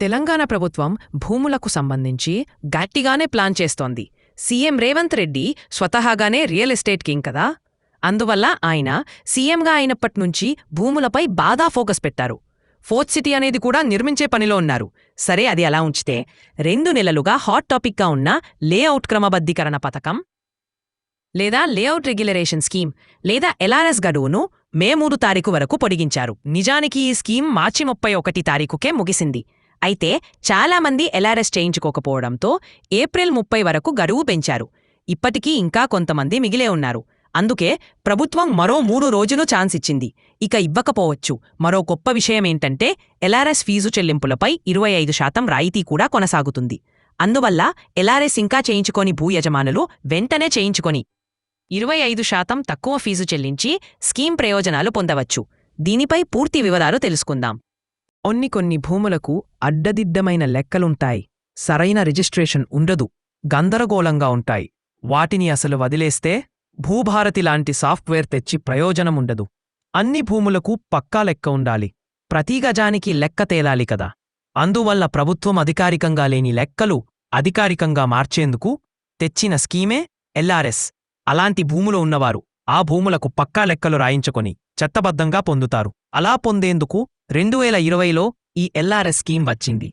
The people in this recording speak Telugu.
తెలంగాణ ప్రభుత్వం భూములకు సంబంధించి గట్టిగానే ప్లాన్ చేస్తోంది. సీఎం రేవంత్ రెడ్డి స్వతహాగానే రియల్ ఎస్టేట్ కింగ్ కదా? అందువల్ల ఆయన సీఎంగా అయినప్పట్నుంచి భూములపై బాగా ఫోకస్ పెట్టారు. ఫోర్త్ సిటీ అనేది కూడా నిర్మించే పనిలో ఉన్నారు. సరే అది అలా ఉంచితే రెండు నెలలుగా హాట్ టాపిక్గా ఉన్న లేఅవుట్ క్రమబద్ధీకరణ పథకం? లేదా లేఅవుట్ రెగ్యులరేషన్ స్కీమ్? లేదా ఎల్ఆర్ఎస్ గడువును మే మూడు తారీఖు వరకు పొడిగించారు. నిజానికి ఈ స్కీమ్ మార్చి ముప్పై ఒకటి తారీఖుకే ముగిసింది. అయితే చాలామంది ఎల్ఆర్ఎస్ చేయించుకోకపోవడంతో ఏప్రిల్ ముప్పై వరకు గడువు పెంచారు. ఇప్పటికీ ఇంకా కొంతమంది మిగిలే ఉన్నారు. అందుకే ప్రభుత్వం మరో మూడు రోజులు ఛాన్స్ ఇచ్చింది. ఇక ఇవ్వకపోవచ్చు. మరో గొప్ప విషయమేంటంటే ఎల్ఆర్ఎస్ ఫీజు చెల్లింపులపై ఇరవై ఐదు శాతం రాయితీ కూడా కొనసాగుతుంది. అందువల్ల ఎల్ఆర్ఎస్ ఇంకా చేయించుకొని భూ యజమానులు వెంటనే చేయించుకొని ఇరవై ఐదు శాతం తక్కువ ఫీజు చెల్లించి స్కీమ్ ప్రయోజనాలు పొందవచ్చు. దీనిపై పూర్తి వివరాలు తెలుసుకుందాం. కొన్ని కొన్ని భూములకు అడ్డదిడ్డమైన లెక్కలుంటాయి. సరైన రిజిస్ట్రేషన్ ఉండదు. గందరగోళంగా ఉంటాయి. వాటిని అసలు వదిలేస్తే భూభారతి లాంటి సాఫ్ట్వేర్ తెచ్చి ప్రయోజనముండదు అన్ని భూములకు పక్కా లెక్క ఉండాలి. ప్రతి గజానికి లెక్క తేలాలి కదా. అందువల్ల ప్రభుత్వం అధికారికంగా లేని లెక్కలు అధికారికంగా మార్చేందుకు తెచ్చిన స్కీమే ఎల్ఆర్ఎస్. అలాంటి భూములు ఉన్నవారు ఆ భూములకు పక్కా లెక్కలు రాయించుకొని చట్టబద్ధంగా పొందుతారు. అలా పొందేందుకు రెండు వేల ఇరవైలో ఈ ఎల్ఆర్ఎస్ స్కీమ్ వచ్చింది.